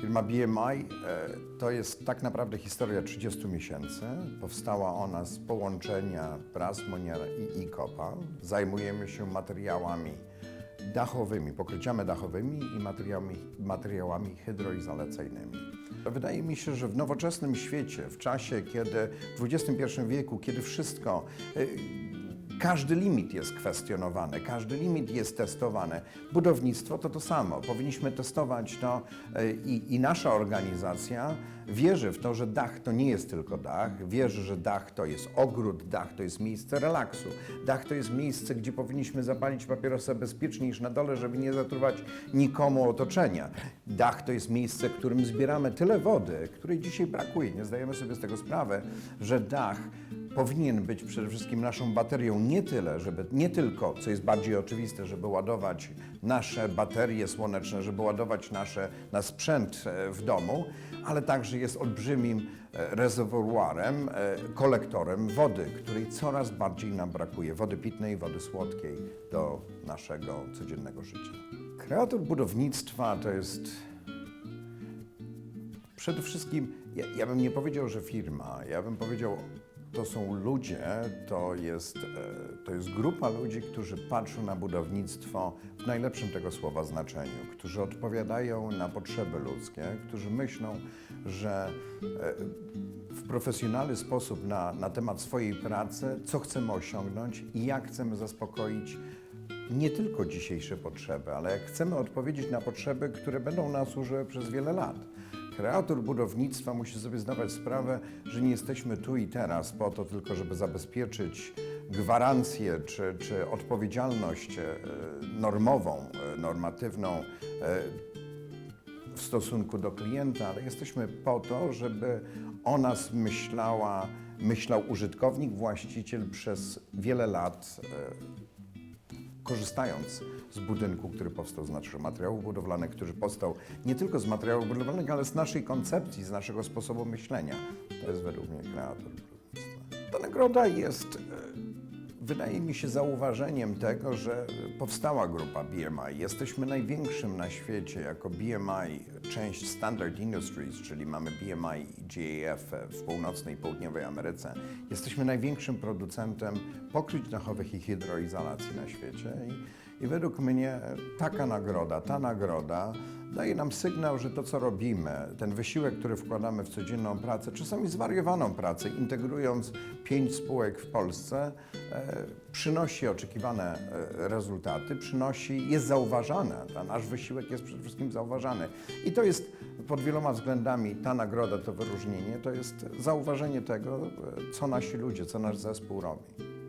Firma BMI e, to jest tak naprawdę historia 30 miesięcy. Powstała ona z połączenia Brasmonier i Ikopa. Zajmujemy się materiałami dachowymi, pokryciami dachowymi i materiałami, materiałami hydroizolacyjnymi. Wydaje mi się, że w nowoczesnym świecie, w czasie, kiedy w XXI wieku, kiedy wszystko e, każdy limit jest kwestionowany, każdy limit jest testowany. Budownictwo to to samo. Powinniśmy testować to e, i, i nasza organizacja wierzy w to, że dach to nie jest tylko dach, wierzy, że dach to jest ogród, dach to jest miejsce relaksu, dach to jest miejsce, gdzie powinniśmy zapalić papierosa bezpiecznie niż na dole, żeby nie zatruwać nikomu otoczenia. Dach to jest miejsce, w którym zbieramy tyle wody, której dzisiaj brakuje. Nie zdajemy sobie z tego sprawy, że dach powinien być przede wszystkim naszą baterią nie tyle, żeby nie tylko, co jest bardziej oczywiste, żeby ładować nasze baterie słoneczne, żeby ładować nasze, nasz sprzęt e, w domu, ale także jest olbrzymim e, rezerwuarem, e, kolektorem wody, której coraz bardziej nam brakuje, wody pitnej, wody słodkiej do naszego codziennego życia. Kreator budownictwa to jest Przede wszystkim, ja, ja bym nie powiedział, że firma, ja bym powiedział, to są ludzie, to jest, e, to jest grupa ludzi, którzy patrzą na budownictwo w najlepszym tego słowa znaczeniu, którzy odpowiadają na potrzeby ludzkie, którzy myślą, że e, w profesjonalny sposób na, na temat swojej pracy, co chcemy osiągnąć i jak chcemy zaspokoić nie tylko dzisiejsze potrzeby, ale chcemy odpowiedzieć na potrzeby, które będą nas służyły przez wiele lat. Kreator budownictwa musi sobie zdawać sprawę, że nie jesteśmy tu i teraz po to tylko, żeby zabezpieczyć gwarancję czy, czy odpowiedzialność e, normową, e, normatywną e, w stosunku do klienta, ale jesteśmy po to, żeby o nas myślała, myślał użytkownik, właściciel przez wiele lat, korzystając z budynku, który powstał z naszych materiałów budowlanych, który powstał nie tylko z materiałów budowlanych, ale z naszej koncepcji, z naszego sposobu myślenia. To jest według mnie kreator budownictwa. Ta nagroda jest, e, wydaje mi się, zauważeniem tego, że powstała grupa BMI. Jesteśmy największym na świecie jako BMI, część Standard Industries, czyli mamy BMI i GAF w północnej i południowej Ameryce. Jesteśmy największym producentem pokryć dachowych i hydroizolacji na świecie. I, I według mnie taka nagroda, ta nagroda daje nam sygnał, że to, co robimy, ten wysiłek, który wkładamy w codzienną pracę, czasami zwariowaną pracę, integrując pięć spółek w Polsce, e, przynosi oczekiwane e, rezultaty, przynosi, jest zauważane. Nasz wysiłek jest przede wszystkim zauważany. I to jest pod wieloma względami ta nagroda, to wyróżnienie, to jest zauważenie tego, e, co nasi ludzie, co nasz zespół robi.